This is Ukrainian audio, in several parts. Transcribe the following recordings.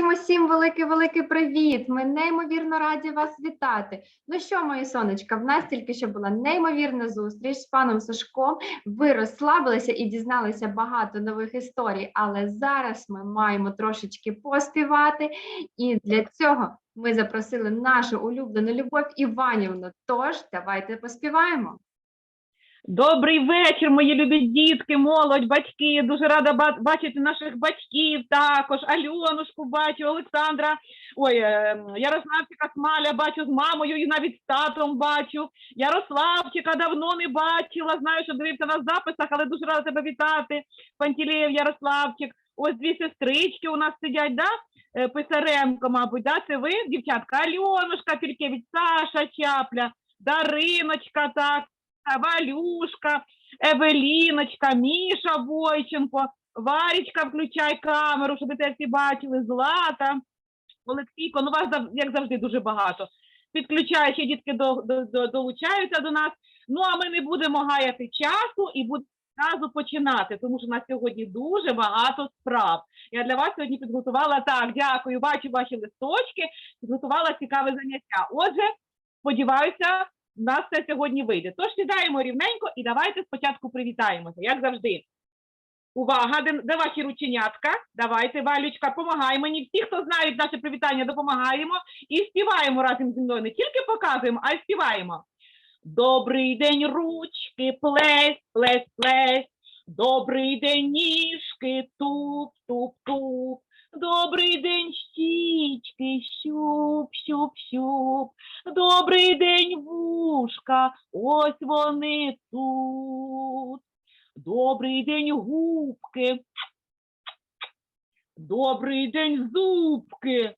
Усім усім великий великий привіт! Ми неймовірно раді вас вітати. Ну що, мої сонечка, в нас тільки що була неймовірна зустріч з паном Сашком. Ви розслабилися і дізналися багато нових історій, але зараз ми маємо трошечки поспівати. І для цього ми запросили нашу улюблену Любов Іванівну. Тож давайте поспіваємо. Добрий вечір, мої любі дітки, молодь, батьки. Дуже рада бачити наших батьків також. Альонушку бачу, Олександра, ой, е, Ярославчика Смаля бачу з мамою і навіть з татом бачу. Ярославчика давно не бачила. Знаю, що дивився на записах, але дуже рада тебе вітати. Пантелеєв Ярославчик. Ось дві сестрички у нас сидять, да? Е, Писаренко, мабуть, да? Це ви, дівчатка? Альонушка Пількевич, Саша Чапля, Дариночка, так. Валюшка, Евеліночка, Міша Бойченко, Варічка, включай камеру, щоб ви всі бачили, Злата, Олексійко, ну вас як завжди дуже багато. Підключаю, ще дітки до, до, до, долучаються до нас. Ну а ми не будемо гаяти часу і будемо одразу починати, тому що у нас сьогодні дуже багато справ. Я для вас сьогодні підготувала так, дякую, бачу ваші листочки, підготувала цікаве заняття. Отже, сподіваюся, у нас це сьогодні вийде. Тож сідаємо рівненько і давайте спочатку привітаємося, як завжди. Увага, де, де ваші рученятка? Давайте, Валючка, помагай мені. Всі, хто знають наше привітання, допомагаємо і співаємо разом зі мною. Не тільки показуємо, а й співаємо. Добрий день, ручки, плесь, плесь, плесь. Добрий день, ніжки, туп, туп, туп. Добрий день, щічки, щуп, щуп, щуп. Добрий день, вушка, ось вони тут. Добрий день, губки. Добрий день, зубки.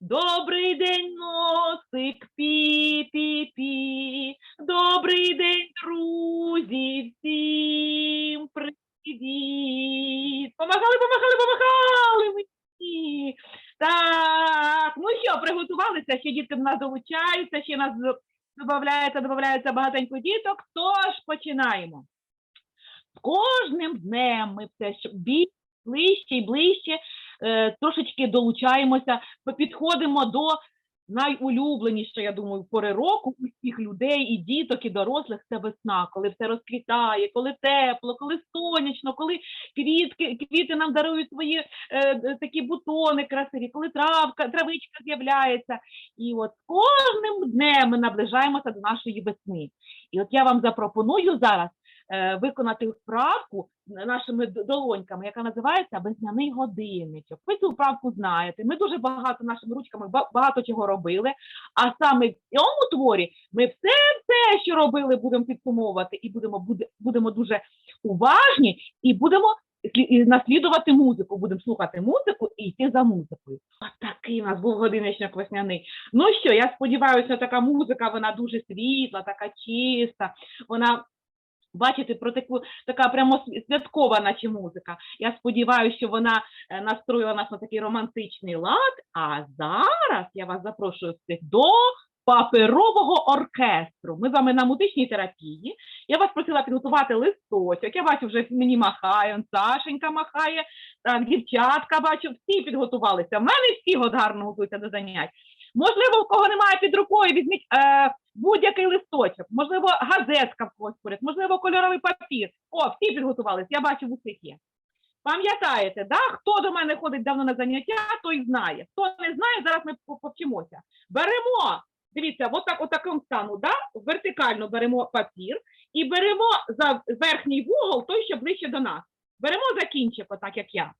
Добрий день, носик, пі-пі-пі. Добрий день, друзі, всім привіт. Помагали, помагали, помагали мені. Так, ну що, приготувалися, ще дітки до нас долучаються, ще нас додається, додається багатенько діток, тож починаємо. З кожним днем ми все ближче і ближче е, трошечки долучаємося, підходимо до найулюбленішої, я думаю, пори року усіх людей, і діток, і дорослих це весна, коли все розквітає, коли тепло, коли сонячно, коли квітки, квіти нам дарують свої е, е, такі бутони красиві, коли травка, травичка з'являється. І от кожним днем ми наближаємося до нашої весни. І от я вам запропоную зараз виконати вправку нашими долоньками, яка називається весняний годинничок. Ви цю вправку знаєте. Ми дуже багато нашими ручками багато чого робили. А саме в цьому творі ми все те, що робили, будемо підсумовувати, і будемо будемо дуже уважні, і будемо і наслідувати музику. Будемо слухати музику і йти за музикою. Ось такий у нас був годинничок весняний. Ну що, я сподіваюся, така музика, вона дуже світла, така чиста. Вона. Бачите, про таку така прямо святкова, наче музика. Я сподіваюся, що вона е, настроїла нас на такий романтичний лад. А зараз я вас запрошую до паперового оркестру. Ми з вами на музичній терапії. Я вас просила підготувати листочок. Я бачу, вже мені махає, Сашенька махає, дівчатка бачу, всі підготувалися. В мене всі гарно готуються до занять. Можливо, у кого немає під рукою, візьміть е, будь-який листочок, можливо, газетка в когось поряд, можливо, кольоровий папір. О, всі підготувалися, я бачу, в усіх є. Пам'ятаєте, да? хто до мене ходить давно на заняття, той знає. Хто не знає, зараз ми повчимося. Беремо, дивіться, отак, отаким стану, да? вертикально беремо папір і беремо за верхній вугол, той, що ближче до нас. Беремо за кінчик, отак як я.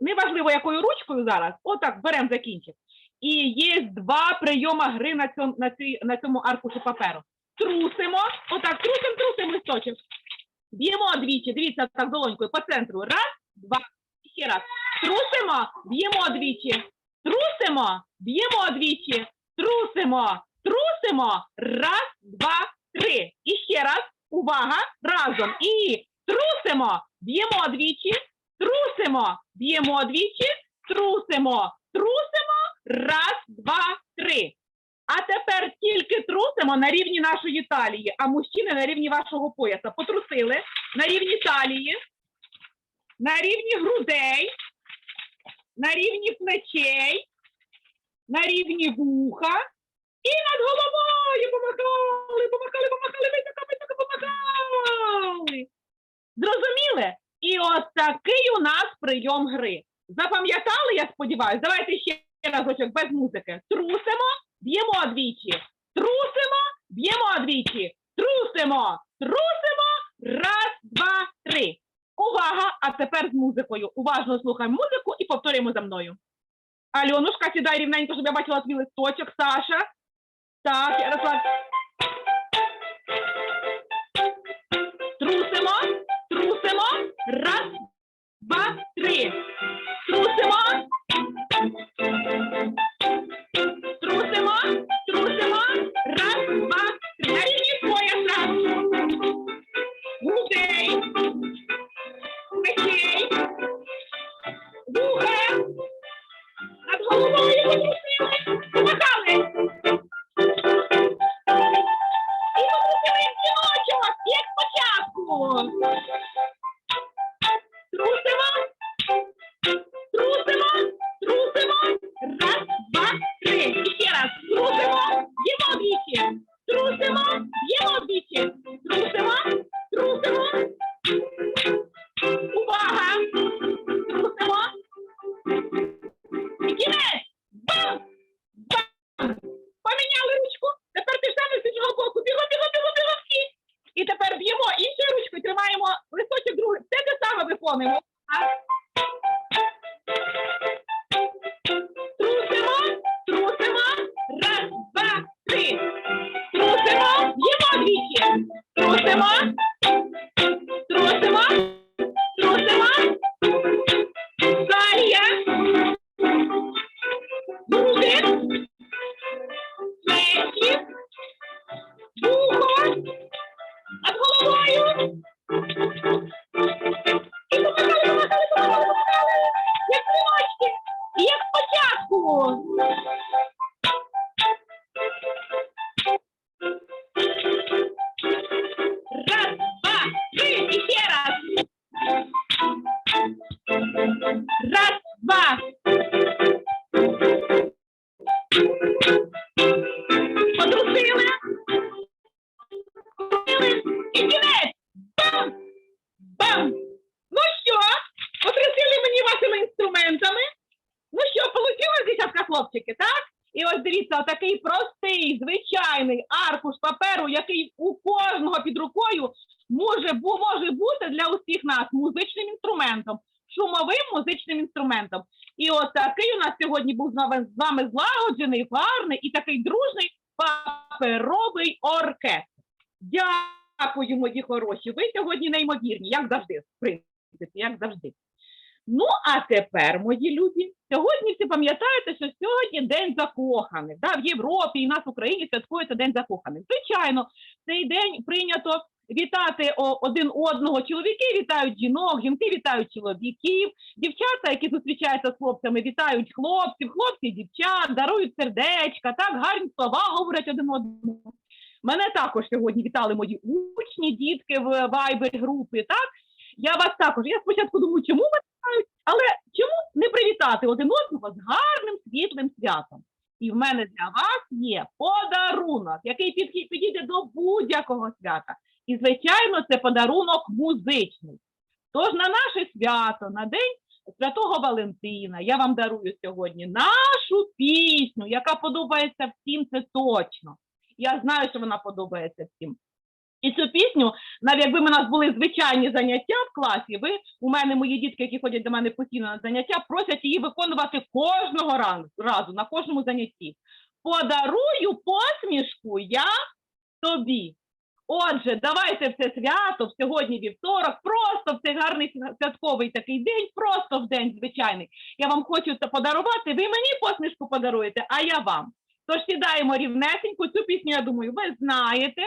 Неважливо, якою ручкою зараз, отак беремо за кінчик. І є два прийоми гри на цьому, на, цій, на цьому аркуші паперу. Трусимо, отак, трусимо, трусимо листочок. Б'ємо двічі, дивіться так долонькою по центру. Раз, два, ще раз. Трусимо, б'ємо двічі. Трусимо, б'ємо двічі. Трусимо, трусимо. Раз, два, три. І ще раз. Увага! Разом. І трусимо, б'ємо двічі. Трусимо, б'ємо двічі. Трусимо, трусимо. Раз, два, три. А тепер тільки трусимо на рівні нашої талії, а мужчини на рівні вашого пояса. Потрусили на рівні талії, на рівні грудей. на рівні плечей, на рівні вуха і над головою помахали, помахали, помахали, високо, високо помахали. Зрозуміли? І от такий у нас прийом гри. Запам'ятали, я сподіваюся? Давайте ще разочок без музики. Трусимо, б'ємо двічі. Трусимо, б'ємо двічі. Трусимо, трусимо. Раз, два, три. Увага! А тепер з музикою. Уважно слухаємо музику і повторюємо за мною. Альонушка, сідай рівненько, щоб я бачила твій листочок. Саша. Так, Ярослав. Потрусили. І кінець. Бам! Бам! Ну що? Потрусили мені вашими інструментами. Ну що, получилось, дівчатка, хлопчики, так? І ось дивіться, такий простий, звичайний аркуш паперу, який у кожного під рукою може, може бути для усіх нас музичним інструментом, шумовим музичним інструментом. І от такий у нас сьогодні був з вами злагоджений, гарний і такий дружний паперовий оркестр. Дякую, мої хороші. Ви сьогодні неймовірні, як завжди, в принципі, як завжди. Ну, а тепер, мої любі, сьогодні всі пам'ятаєте, що сьогодні День закоханих. Да, в Європі і нас в Україні святкується День закоханих. Звичайно, цей день прийнято вітати один одного. Чоловіки вітають жінок, жінки вітають чоловіків, дівчата, які зустрічаються з хлопцями, вітають хлопців, хлопці, дівчат, дарують сердечка, так гарні слова говорять один одному. Мене також сьогодні вітали мої учні, дітки в вайбер групі. Так я вас також. Я спочатку думаю, чому вітають, але чому не привітати один одного з гарним світлим святом? І в мене для вас є подарунок, який підійде до будь-якого свята. І, звичайно, це подарунок музичний. Тож на наше свято, на день Святого Валентина, я вам дарую сьогодні нашу пісню, яка подобається всім, це точно. Я знаю, що вона подобається всім. І цю пісню, навіть якби у нас були звичайні заняття в класі, ви у мене мої дітки, які ходять до мене постійно на заняття, просять її виконувати кожного разу, на кожному занятті. Подарую посмішку я тобі. Отже, давайте в це свято, в сьогодні вівторок, просто в цей гарний святковий такий день, просто в день звичайний. Я вам хочу це подарувати. Ви мені посмішку подаруєте, а я вам. Тож сідаємо рівнесенько. Цю пісню, я думаю, ви знаєте.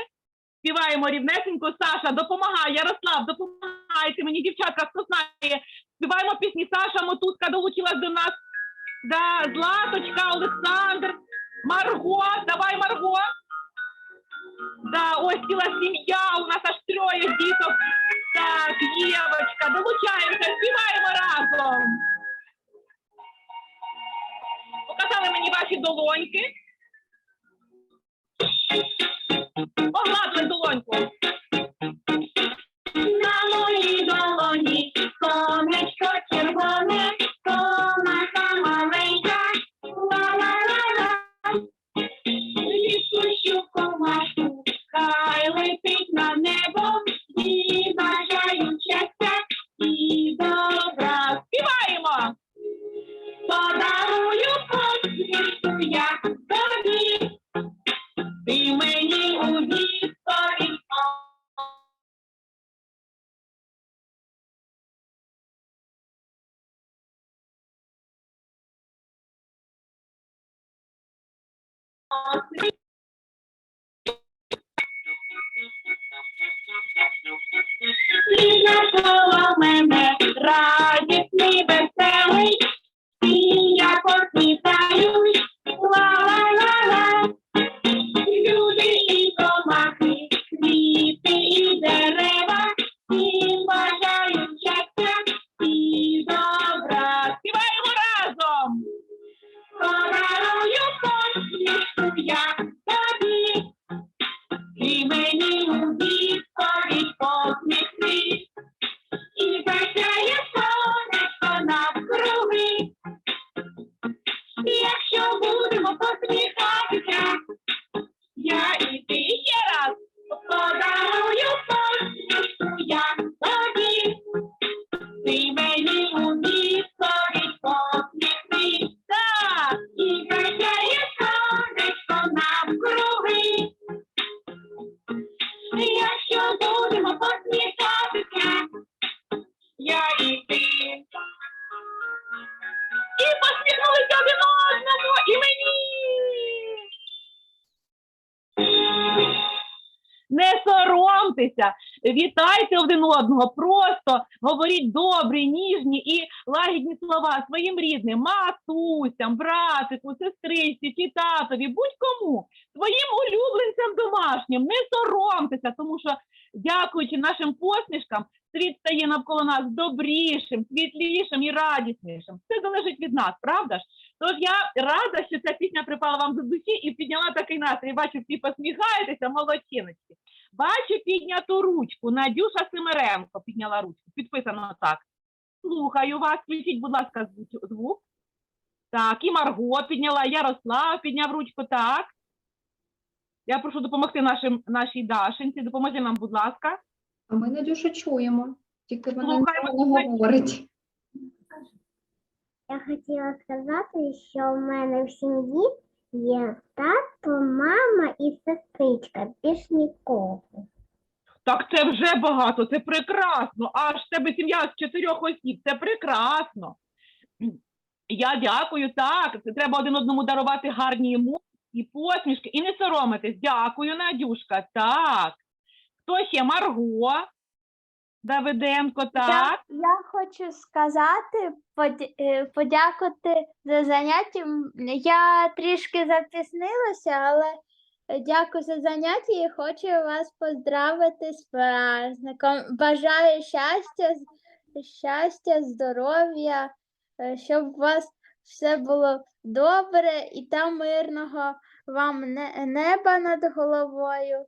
Співаємо рівнесенько. Саша, допомагай, Ярослав, допомагайте мені, дівчатка, хто знає. Співаємо пісні. Саша Мотузка долучилась до нас. Да, Златочка, Олександр, Марго, давай, Марго. Да, ось ціла сім'я, у нас аж троє діток. Так, Євочка, долучаємося, співаємо разом. Показали мені ваші долоньки. Погладили долоньку. На моїй долоні сонечко червоне, мене вітайте один одного, просто говоріть добрі, ніжні і лагідні слова своїм рідним, матусям, братику, сестричці чи татові, будь-кому, своїм улюбленцям домашнім. Не соромтеся, тому що дякуючи нашим посмішкам, світ стає навколо нас добрішим, світлішим і радіснішим. Це залежить від нас, правда ж? Тож я рада, що ця пісня припала вам до душі і підняла такий настрій. Бачу, всі посміхаєтеся, молодчиночки. Бачу підняту ручку. Надюша Семеренко підняла ручку. Підписано так. Слухаю вас. Включіть, будь ласка, звук. Так, і Марго підняла, Ярослав підняв ручку. Так. Я прошу допомогти нашим, нашій Дашенці. Допоможи нам, будь ласка. А ми Надюшу чуємо, тільки вона Слухаємо, не говорить. Я хотіла сказати, що в мене в сім'ї є тато, мама і сестричка, більш нікого. Так це вже багато, це прекрасно. Аж в тебе сім'я з чотирьох осіб, це прекрасно. Я дякую, так. Це треба один одному дарувати гарні емоції і посмішки, і не соромитись. Дякую, Надюшка. Так. Хто ще? Марго Давиденко, так. Я, я хочу сказати, е, подякувати за заняття. М, Я трішки запізнилася, але е, дякую за заняття і хочу вас поздравити з праздником. Бажаю щастя, з- щастя, здоров'я, е, щоб у вас все було добре і там мирного вам не- неба над головою,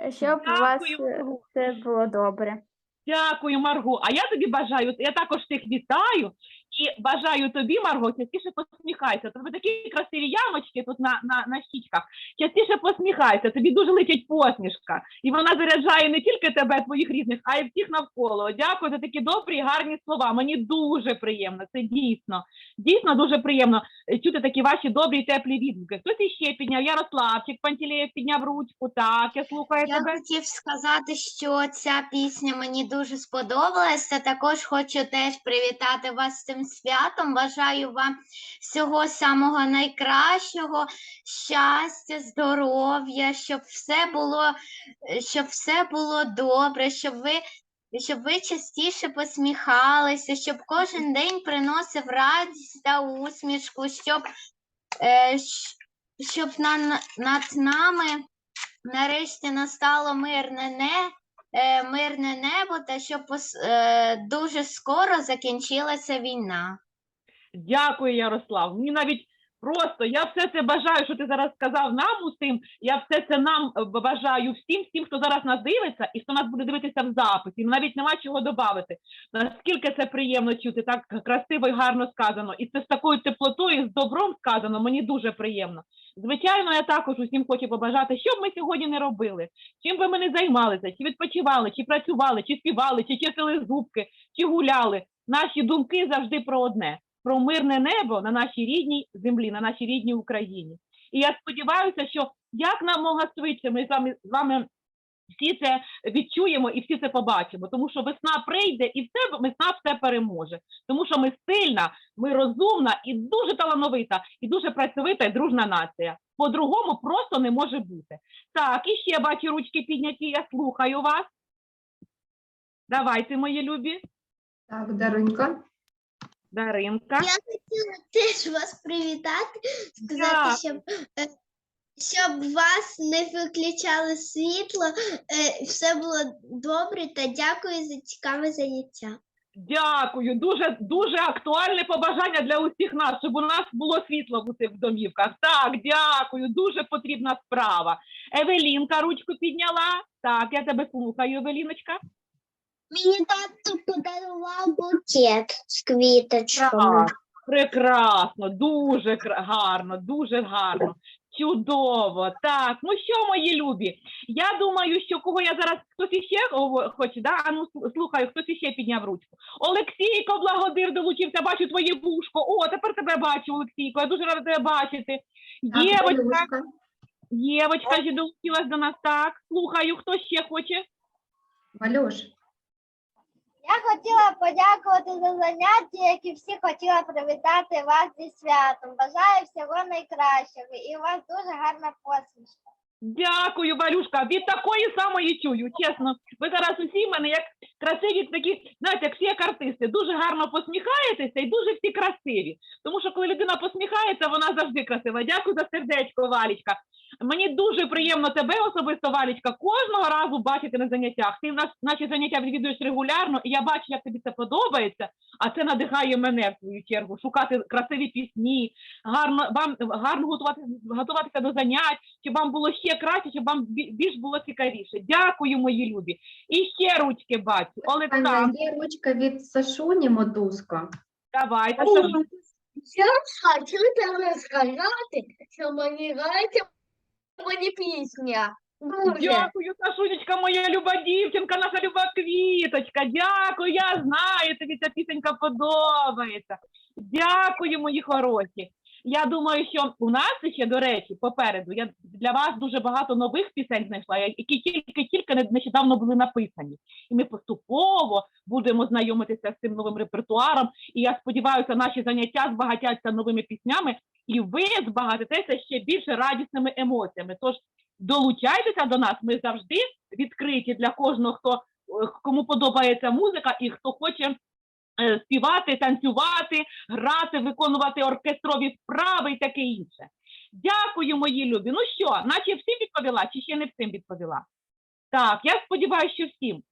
е, щоб у вас Дякую, е, все було добре. Дякую, Марго. А я тобі бажаю, я також всіх вітаю і бажаю тобі, Марго, частіше посміхайся. Тобі такі красиві ямочки тут на, на, на щічках. Частіше посміхайся, тобі дуже летить посмішка. І вона заряджає не тільки тебе, твоїх рідних, а й всіх навколо. Дякую за такі добрі і гарні слова. Мені дуже приємно. Це дійсно, дійсно дуже приємно е, чути такі ваші добрі і теплі відгуки. Хтось іще підняв, Ярославчик Пантелеєв підняв ручку. Так, я слухаю Я тебе. хотів сказати, що ця пісня мені дуже сподобалася. Також хочу теж привітати вас з цим святом. Бажаю вам всього самого найкращого, щастя, здоров'я, щоб все було, щоб все було добре, щоб ви. Щоб ви частіше посміхалися, щоб кожен день приносив радість та усмішку, щоб, е, щоб на, над нами нарешті настало мирне, не, мирне небо, та щоб пос- е, дуже скоро закінчилася війна. Дякую, Ярослав. Мені навіть Просто я все це бажаю, що ти зараз сказав нам усім. Я все це нам е, бажаю всім, всім, хто зараз нас дивиться і хто нас буде дивитися в записі. Навіть нема чого додати. Наскільки це приємно чути, так красиво і гарно сказано. І це з такою теплотою, з добром сказано. Мені дуже приємно. Звичайно, я також усім хочу побажати, що б ми сьогодні не робили, чим би ми не займалися, чи відпочивали, чи працювали, чи співали, чи чистили зубки, чи гуляли. Наші думки завжди про одне: про мирне небо на нашій рідній землі, на нашій рідній Україні. І я сподіваюся, що як намога швидше ми з вами з вами всі це відчуємо і всі це побачимо, тому що весна прийде і все весна все переможе. Тому що ми сильна, ми розумна і дуже талановита, і дуже працьовита і дружна нація. По-другому просто не може бути. Так, і ще бачу ручки підняті. Я слухаю вас. Давайте, мої любі. Так, Дарунько. Даринка. Я хотіла теж вас привітати, сказати, Дякую. щоб, е, щоб вас не виключали світло, е, все було добре та дякую за цікаве заняття. Дякую. Дуже дуже актуальне побажання для усіх нас, щоб у нас було світло в домівках. Так, дякую. Дуже потрібна справа. Евелінка ручку підняла. Так, я тебе слухаю, Евеліночка. Мені тато подарував букет з квіточками. Так, прекрасно, дуже кра- гарно, дуже гарно. Чудово. Так, ну що, мої любі? Я думаю, що кого я зараз хтось іще гово- хоче, да? А ну слу- слухаю, хтось іще підняв ручку. Олексійко, благодир долучився, бачу твоє вушко. О, тепер тебе бачу, Олексійко. Я дуже рада тебе бачити. Євочка. Євочка ще долучилась до нас. Так, слухаю, хто ще хоче? Валюш. Я хотіла подякувати за заняття, як і всі хотіла привітати вас зі святом. Бажаю всього найкращого і у вас дуже гарна посмішка. Дякую, Валюшка. Від такої самої чую. Чесно, ви зараз усі мене як красиві такі, знаєте, як всі як артисти, дуже гарно посміхаєтеся і дуже всі красиві. Тому що коли людина посміхається, вона завжди красива. Дякую за сердечко, Валічка. Мені дуже приємно тебе особисто, Валічка, кожного разу бачити на заняттях. Ти в нас наші заняття відвідуєш регулярно, і я бачу, як тобі це подобається. А це надихає мене в свою чергу шукати красиві пісні, гарно вам гарно готувати готуватися до занять, щоб вам було ще краще, щоб вам більш було цікавіше. Дякую, мої любі. І ще ручки бачу. Олександр, є ручка від Сашуні Мотузко. давайте. Ой, Сашу. Я хочу тебе сказати, що мені грається мені пісня. Дуже. Дякую, Сашунечка, моя люба дівчинка, наша люба квіточка. Дякую, я знаю, тобі ця пісенька подобається. Дякую, мої хороші. Я думаю, що у нас ще, до речі, попереду я для вас дуже багато нових пісень знайшла, які тільки тільки не- нещодавно були написані. І ми поступово будемо знайомитися з цим новим репертуаром. І я сподіваюся, наші заняття збагатяться новими піснями, і ви збагатитеся ще більше радісними емоціями. Тож долучайтеся до нас. Ми завжди відкриті для кожного, хто е, кому подобається музика і хто хоче співати, танцювати, грати, виконувати оркестрові справи і таке інше. Дякую, мої любі. Ну що, наче всім відповіла, чи ще не всім відповіла? Так, я сподіваюся, що всім.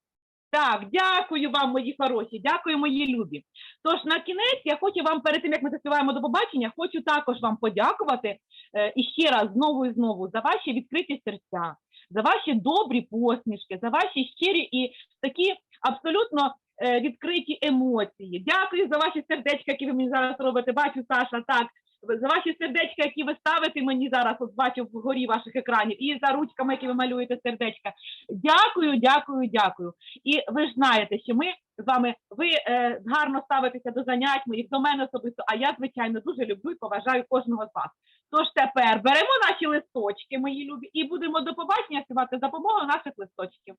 Так, дякую вам, мої хороші, дякую, мої любі. Тож на кінець я хочу вам перед тим, як ми заспіваємо до побачення, хочу також вам подякувати е, і ще раз знову і знову за ваші відкриті серця, за ваші добрі посмішки, за ваші щирі і такі абсолютно е, відкриті емоції. Дякую за ваші сердечка, які ви мені зараз робите. Бачу, Саша, так. За ваші сердечка, які ви ставите мені зараз, от бачу вгорі ваших екранів, і за ручками, які ви малюєте сердечка. Дякую, дякую, дякую. І ви ж знаєте, що ми з вами ви е, гарно ставитеся до занять моїх, до мене особисто. А я, звичайно, дуже люблю і поважаю кожного з вас. Тож тепер беремо наші листочки, мої любі, і будемо до побачення співати за допомогою наших листочків.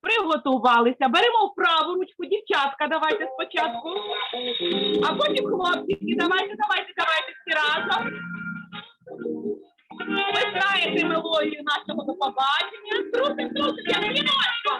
Приготувалися, беремо в праву ручку, дівчатка, давайте спочатку, а потім хлопчики, давайте, давайте, давайте всі разом. Ви знаєте мелодію нашого побачення. Трусик, трусик, я не віночко.